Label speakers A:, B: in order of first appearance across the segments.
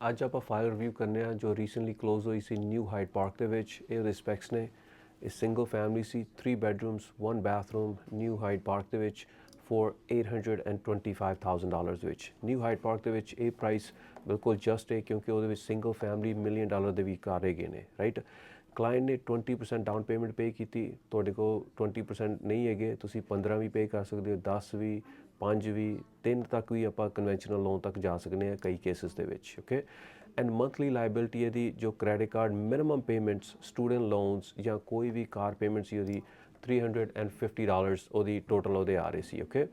A: ਅੱਜ ਆਪਾਂ file review ਕਰਨੇ ਆ, ਜੋ ਰੀਸੈਂਟਲੀ ਕਲੋਜ਼ ਹੋਈ ਸੀ ਨਿਊ ਹਾਈਟ ਪਾਰਕ ਦੇ ਵਿੱਚ, ਇਹ ਰਿਸਪੈਕਟਸ ਨੇ। ਇਹ ਸਿੰਗਲ ਫੈਮਿਲੀ ਸੀ 3 bedrooms 1 bathroom New Height Park ਦੇ ਵਿੱਚ ਫॉर 825000 ਡਾਲਰਸ ਵਿੱਚ। ਨਿਊ ਹਾਈਟ ਪਾਰਕ ਦੇ ਵਿੱਚ ਇਹ ਪ੍ਰਾਈਸ ਬਿਲਕੁਲ ਜਸਟ ਹੈ, ਕਿਉਂਕਿ ਉਹਦੇ ਵਿੱਚ ਸਿੰਗਲ ਫੈਮਿਲੀ ਮਿਲੀਅਨ ਡਾਲਰ ਦੇ ਵੀ ਘਰ ਹੈਗੇ ਨੇ ਰਾਈਟ ਕਲਾਇੰਟ ਨੇ 20% ਡਾਊਨ ਪੇਮੈਂਟ ਪੇ ਕੀਤੀ, ਤੁਹਾਡੇ ਕੋਲ 20% ਨਹੀਂ ਹੈਗੇ, ਤੁਸੀਂ 15 ਵੀ ਪੇ ਕਰ ਸਕਦੇ ਹੋ 10 ਵੀ 5 ਵੀ 3 ਤੱਕ ਵੀ ਆਪਾਂ ਕਨਵੈਨਸ਼ਨਲ ਲੋਨ ਤੱਕ ਜਾ ਸਕਦੇ ਹਾਂ ਕਈ ਕੇਸਿਸ ਦੇ ਵਿੱਚ ਓਕੇ ਐਂਡ ਮੰਥਲੀ ਲਾਇਬਿਲਿਟੀ ਇਹਦੀ ਜੋ credit card minimum payments student loans ਜਾਂ ਕੋਈ ਵੀ ਕਾਰ ਪੇਮੈਂਟ ਸੀ ਉਹਦੀ 350 ਡਾਲਰਸ ਉਹਦੀ ਟੋਟਲ ਉਹਦੇ ਆ ਰਹੀ ਸੀ ਓਕੇ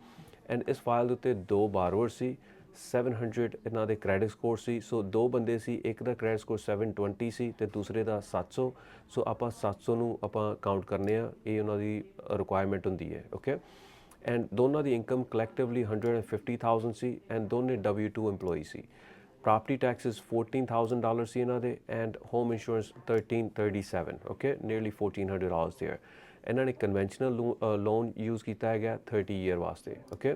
A: ਐਂਡ ਇਸ ਫਾਈਲ ਦੇ ਉੱਤੇ ਦੋ ਬਾਰੋਵਰ ਸੀ 700 ਇਹਨਾਂ ਦੇ ਕ੍ਰੈਡਿਟ ਸਕੋਰ ਸੀ ਸੋ ਦੋ ਬੰਦੇ ਸੀ, ਇੱਕ ਦਾ ਕ੍ਰੈਡਿਟ ਸਕੋਰ 720 ਸੀ ਤੇ ਦੂਸਰੇ ਦਾ 700 ਸੋ ਆਪਾਂ 700 ਨੂੰ ਆਪਾਂ ਕਾਊਂਟ ਕਰਨੇ ਆ, ਇਹ ਉਹਨਾਂ ਦੀ ਰਿਕੁਆਇਰਮੈਂਟ ਹੁੰਦੀ ਹੈ ਓਕੇ ਐਂਡ ਦੋਨਾਂ ਦੀ ਇਨਕਮ ਕਲੈਕਟਿਵਲੀ 150000 ਸੀ ਐਂਡ ਦੋਨੇ W2 EMPLOYEE ਸੀ। Property taxes 14000 dollars ਸੀ ਇਹਨਾਂ ਦੇ and home insurance 1337 okay nearly 1400 dollars there. ਇਹਨਾਂ ਨੇ ਕਨਵੈਨਸ਼ਨਲ ਲੋਨ ਯੂਜ਼ ਕੀਤਾ ਹੈਗਾ 30 ਇਅਰ ਵਾਸਤੇ ਓਕੇ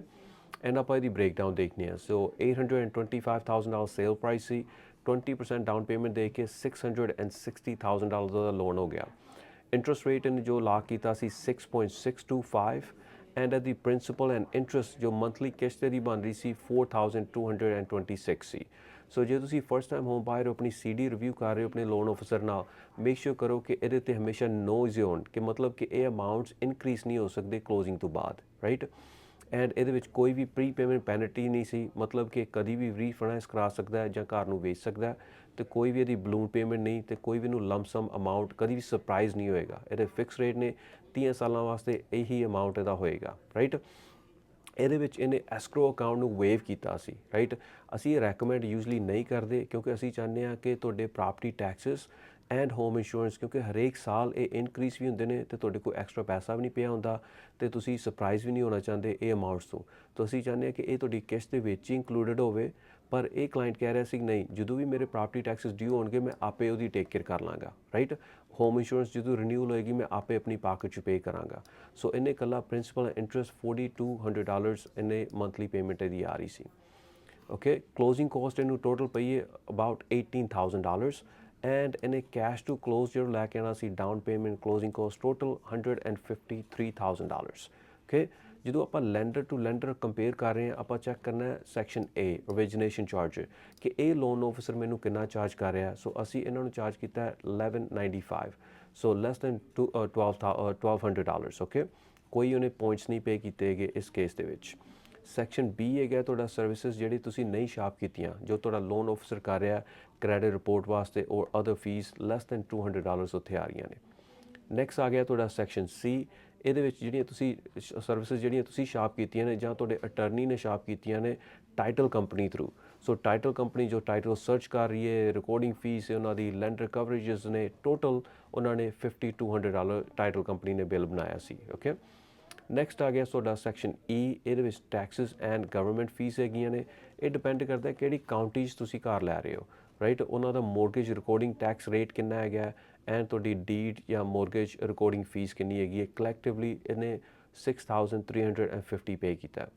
A: ਐਂਡ ਆਪਾਂ ਇਹਦੀ ਬ੍ਰੇਕਡਾਊਨ ਦੇਖਣੀ ਹੈ ਸੋ 825000 ਡਾਲਰ ਸੇਲ ਪ੍ਰਾਈਸ ਸੀ 20% ਡਾਊਨ ਪੇਮੈਂਟ ਦੇ ਕੇ 660000 ਡਾਲਰ ਦਾ ਲੋਨ ਹੋ ਗਿਆ ਇੰਟਰਸਟ ਰੇਟ ਇਹਨੇ ਜੋ ਲਾ ਕੀਤਾ ਸੀ 6.625 ਐਂਡ ਦੀ ਪ੍ਰਿੰਸੀਪਲ ਐਂਡ ਇੰਟਰਸਟ ਜੋ ਮੰਥਲੀ ਕਿਸ਼ਤ ਦੀ ਬਣ ਰਹੀ ਸੀ 4226 ਸੀ ਸੋ ਜੇ ਤੁਸੀਂ ਫਰਸਟ ਟਾਈਮ ਹੋਮ ਬਾਇਰ ਆਪਣੀ ਸੀਡੀ ਰਿਵਿਊ ਕਰ ਰਹੇ ਹੋ ਆਪਣੇ ਲੋਨ ਆਫੀਸਰ ਨਾਲ ਮੇਕ ਸ਼ੋਰ ਕਰੋ ਕਿ ਇਹਦੇ ਤੇ ਹਮੇਸ਼ਾ ਨੋ ਜ਼ੋਨ ਕਿ ਮਤਲਬ ਕਿ ਇਹ ਅਮਾਉਂਟਸ ਇਨਕਰੀਜ਼ ਨਹੀਂ ਹੋ ਸਕਦੇ ਕਲੋਜ਼ਿੰਗ ਤੋਂ ਬਾਅਦ ਰਾਈਟ ਐਂਡ ਇਹਦੇ ਵਿੱਚ ਕੋਈ ਵੀ ਪ੍ਰੀ ਪੇਮੈਂਟ ਪੈਨਲਟੀ ਨਹੀਂ ਸੀ। ਮਤਲਬ ਕਿ ਕਦੀ ਵੀ ਰੀਫਾਈਨਾਂਸ ਕਰਾ ਸਕਦਾ ਹੈ ਜਾਂ ਘਰ ਨੂੰ ਵੇਚ ਸਕਦਾ ਹੈ। ਤੇ ਕੋਈ ਵੀ ਇਹਦੀ ਬਲੂਨ ਪੇਮੈਂਟ ਨਹੀਂ ਤੇ ਕੋਈ ਵੀ ਨੂੰ ਲੰਪਸਮ ਅਮਾਉਂਟ ਕਦੀ ਵੀ ਸਰਪ੍ਰਾਈਜ਼ ਨਹੀਂ ਹੋਏਗਾ। ਇਹਦੇ ਫਿਕਸ ਰੇਟ ਨੇ 30 ਸਾਲਾਂ ਵਾਸਤੇ ਇਹੀ ਅਮਾਉਂਟ ਇਹਦਾ ਹੋਏਗਾ। ਰਾਈਟ ਇਹਦੇ ਵਿੱਚ ਇਹਨੇ ਐਸਕਰੋ ਅਕਾਊਂਟ ਨੂੰ ਵੇਵ ਕੀਤਾ ਸੀ। ਰਾਈਟ ਅਸੀਂ ਇਹ ਰეკਮੈਂਡ ਯੂਜੂਲੀ ਨਹੀਂ ਕਰਦੇ ਕਿਉਂਕਿ ਅਸੀਂ ਚਾਹੁੰਦੇ ਹਾਂ ਕਿ ਤੁਹਾਡੇ property taxes and home insurance, ਕਿਉਂਕਿ ਹਰੇਕ ਸਾਲ ਇਹ ਇਨਕਰੀਜ਼ ਵੀ ਹੁੰਦੇ ਨੇ ਤੇ ਤੁਹਾਡੇ ਕੋਲ ਐਕਸਟਰਾ ਪੈਸਾ ਵੀ ਨਹੀਂ ਪਿਆ ਹੁੰਦਾ ਤੇ ਤੁਸੀਂ ਸਰਪ੍ਰਾਈਜ਼ ਵੀ ਨਹੀਂ ਹੋਣਾ ਚਾਹੁੰਦੇ ਇਹ ਅਮਾਉਂਟਸ ਤੋਂ। ਤਾਂ ਅਸੀਂ ਚਾਹੁੰਦੇ ਹਾਂ ਕਿ ਇਹ ਤੁਹਾਡੀ ਕਿਸ਼ਤ ਦੇ ਵਿੱਚ ਹੀ ਇਨਕਲੂਡਡ ਹੋਵੇ, ਪਰ ਇਹ ਕਲਾਇੰਟ ਕਹਿ ਰਿਹਾ ਸੀ ਨਹੀਂ, ਜਦੋਂ ਵੀ ਮੇਰੇ ਪ੍ਰਾਪਰਟੀ ਟੈਕਸਸ ਡਿਊ ਹੋਣਗੇ, ਮੈਂ ਆਪੇ ਉਹਦੀ ਟੇਕ ਕੇਅਰ ਕਰ ਲਾਂਗਾ ਰਾਈਟ ਹੋਮ ਇੰਸ਼ੋਰੈਂਸ ਜਦੋਂ ਰੀਨਿਊਅਲ ਹੋਏਗੀ, ਮੈਂ ਆਪੇ ਆਪਣੀ ਪਾਕਟ ਚ ਪੇ ਕਰਾਂਗਾ। ਸੋ ਇਹਨੇ ਕੱਲਾ ਪ੍ਰਿੰਸੀਪਲ ਇੰਟਰਸਟ 4200 ਡਾਲਰਸ ਇਹਨੇ ਮੰਥਲੀ ਪੇਮੈਂਟ ਇਹਦੀ ਆ ਰਹੀ ਸੀ। ਓਕੇ ਕਲੋਜ਼ਿੰਗ ਕਾਸਟ ਇਹਨੂੰ ਟੋਟਲ ਪਈ ਹੈ ਅਬਾਊਟ 18000 ਡਾਲਰਸ ਐਂਡ ਇਹਨੇ ਕੈਸ਼ ਟੂ ਕਲੋਜ਼ ਜਿਹੜਾ ਲੈ ਕੇ ਆਣਾ ਸੀ down payment closing cost total 153000 dollars okay ਜਦੋਂ ਆਪਾਂ ਲੈਂਡਰ ਟੂ ਲੈਂਡਰ ਕੰਪੇਅਰ ਕਰ ਰਹੇ ਹਾਂ, ਆਪਾਂ ਚੈੱਕ ਕਰਨਾ ਹੈ ਸੈਕਸ਼ਨ A, origination ਚਾਰਜ ਕਿ ਇਹ ਲੋਨ ਆਫੀਸਰ ਮੈਨੂੰ ਕਿੰਨਾ ਚਾਰਜ ਕਰ ਰਿਹਾ ਸੋ ਅਸੀਂ ਇਹਨਾਂ ਨੂੰ ਚਾਰਜ ਕੀਤਾ ਹੈ 1195 so less than 12 1200 dollars okay ਕੋਈ ਉਹਨੇ ਪੁਆਇੰਟਸ ਨਹੀਂ ਪੇ ਕੀਤੇ ਗਏ ਇਸ ਕੇਸ ਦੇ ਵਿੱਚ। ਸੈਕਸ਼ਨ B ਹੈਗਾ ਤੁਹਾਡਾ ਸਰਵਿਸਿਜ਼ ਜਿਹੜੀ ਤੁਸੀਂ ਨਹੀਂ ਸ਼ਾਪ ਕੀਤੀਆਂ, ਜੋ ਤੁਹਾਡਾ ਲੋਨ ਆਫੀਸਰ ਕਰ ਰਿਹਾ ਕ੍ਰੈਡਿਟ ਰਿਪੋਰਟ ਵਾਸਤੇ ਔਰ other fee less than 200 dollars ਉੱਥੇ ਆ ਰਹੀਆਂ ਨੇ। ਨੈਕਸਟ ਆ ਗਿਆ ਤੁਹਾਡਾ ਸੈਕਸ਼ਨ C, ਇਹਦੇ ਵਿੱਚ ਜਿਹੜੀਆਂ ਤੁਸੀਂ ਸਰਵਿਸਿਜ਼ ਜਿਹੜੀਆਂ ਤੁਸੀਂ ਸ਼ਾਪ ਕੀਤੀਆਂ ਨੇ ਜਾਂ ਤੁਹਾਡੇ ਅਟਰਨੀ ਨੇ ਸ਼ਾਪ ਕੀਤੀਆਂ ਨੇ title company through so title company ਜੋ ਟਾਈਟਲ ਸਰਚ ਕਰ ਰਹੀ ਹੈ ਰਿਕਾਰਡਿੰਗ ਫੀਸ ਉਹਨਾਂ ਦੀ ਲੈਂਡਰ ਕਵਰੇजेस ਨੇ ਟੋਟਲ ਉਹਨਾਂ ਨੇ 5200 ਡਾਲਰ ਟਾਈਟਲ ਕੰਪਨੀ ਨੇ ਬਿੱਲ ਬਣਾਇਆ ਸੀ ਓਕੇ ਨੈਕਸਟ ਆ ਗਿਆ ਤੁਹਾਡਾ ਸੈਕਸ਼ਨ E ਇਹਦੇ ਵਿੱਚ ਟੈਕਸਸ ਐਂਡ ਗਵਰਨਮੈਂਟ ਫੀਸ ਹੈਗੀਆਂ ਨੇ। ਇਹ ਡਿਪੈਂਡ ਕਰਦਾ ਹੈ ਕਿਹੜੀ ਕਾਉਂਟੀ 'ਚ ਤੁਸੀਂ ਘਰ ਲੈ ਰਹੇ ਹੋ ਰਾਈਟ ਉਹਨਾਂ ਦਾ ਮੋਰਗੇਜ ਰਿਕਾਰਡਿੰਗ ਟੈਕਸ ਰੇਟ ਕਿੰਨਾ ਹੈਗਾ ਐਂਡ ਤੁਹਾਡੀ ਡੀਡ ਜਾਂ ਮੋਰਗੇਜ ਰਿਕਾਰਡਿੰਗ ਫੀਸ ਕਿੰਨੀ ਹੈਗੀ ਹੈ। ਕਲੈਕਟਿਵਲੀ ਇਹਨੇ 6350 ਪੇ ਕੀਤਾ।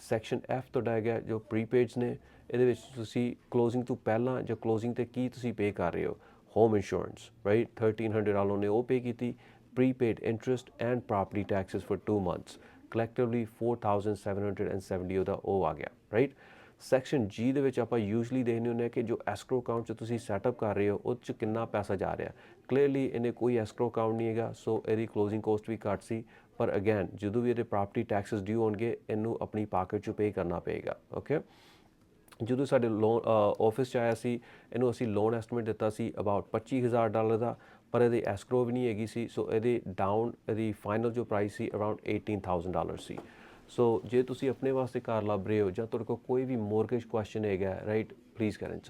A: ਸੈਕਸ਼ਨ F ਤੁਹਾਡਾ ਹੈਗਾ ਜੋ ਪ੍ਰੀਪੇਡਸ ਨੇ, ਇਹਦੇ ਵਿੱਚ ਤੁਸੀਂ ਕਲੋਜ਼ਿੰਗ ਤੋਂ ਪਹਿਲਾਂ ਜਾਂ ਕਲੋਜ਼ਿੰਗ ਤੇ ਕੀ ਤੁਸੀਂ ਪੇ ਕਰ ਰਹੇ ਹੋ? ਹੋਮ ਇੰਸ਼ੋਰੈਂਸ ਰਾਈਟ 1300 ਡਾਲਰ ਨੇ ਉਹ ਪੇ ਕੀਤੀ। Prepaid interest and property taxes for 2 months. Collectively 4770 ਉਹਦਾ ਉਹ ਆ ਗਿਆ ਰਾਈਟ ਸੈਕਸ਼ਨ G ਦੇ ਵਿੱਚ ਆਪਾਂ ਯੂਜੂਲੀ ਦੇਖਦੇ ਹੁੰਦੇ ਹਾਂ ਕਿ ਜੋ ਐਸਕਰੋ ਅਕਾਊਂਟ 'ਚ ਤੁਸੀਂ ਸੈਟਅਪ ਕਰ ਰਹੇ ਹੋ, ਉਹ 'ਚ ਕਿੰਨਾ ਪੈਸਾ ਜਾ ਰਿਹਾ? ਕਲੀਅਰਲੀ ਇਹਨੇ ਕੋਈ ਐਸਕਰੋ ਅਕਾਊਂਟ ਨਹੀਂ ਹੈਗਾ ਸੋ ਇਹਦੀ ਕਲੋਜ਼ਿੰਗ ਕੋਸਟ ਵੀ ਘੱਟ ਸੀ, ਪਰ ਅਗੇਨ ਜਦੋਂ ਵੀ ਇਹਦੇ ਪ੍ਰਾਪਰਟੀ ਟੈਕਸਸ ਡਿਊ ਹੋਣਗੇ, ਇਹਨੂੰ ਆਪਣੀ ਪਾਕਟ 'ਚ ਪੇ ਕਰਨਾ ਪਏਗਾ ਓਕੇ ਜਦੋਂ ਸਾਡੇ ਲੋਨ ਆਫਿਸ ਚ ਆਇਆ ਸੀ, ਇਹਨੂੰ ਅਸੀਂ ਲੋਨ ਐਸਟੀਮੇਟ ਦਿੱਤਾ ਸੀ ਅਬਾਊਟ 25000 ਡਾਲਰ ਦਾ ਪਰ ਇਹਦੀ ਐਸਕਰੋ ਵੀ ਨਹੀਂ ਹੈਗੀ ਸੀ ਸੋ ਇਹਦੇ ਡਾਊਨ ਇਹਦੀ ਫਾਈਨਲ ਜੋ ਪ੍ਰਾਈਸ ਸੀ ਅਰਾਊਂਡ 18000 ਡਾਲਰ ਸੀ। ਸੋ ਜੇ ਤੁਸੀਂ ਆਪਣੇ ਵਾਸਤੇ ਕਾਰ ਲੱਭ ਰਹੇ ਹੋ ਜਾਂ ਤੁਹਾਡੇ ਕੋਲ ਕੋਈ ਵੀ ਮੋਰਗੇਜ ਕੁਐਸਚਨ ਹੈਗਾ ਰਾਈਟ ਪਲੀਜ਼ ਗੈਟ ਇਨ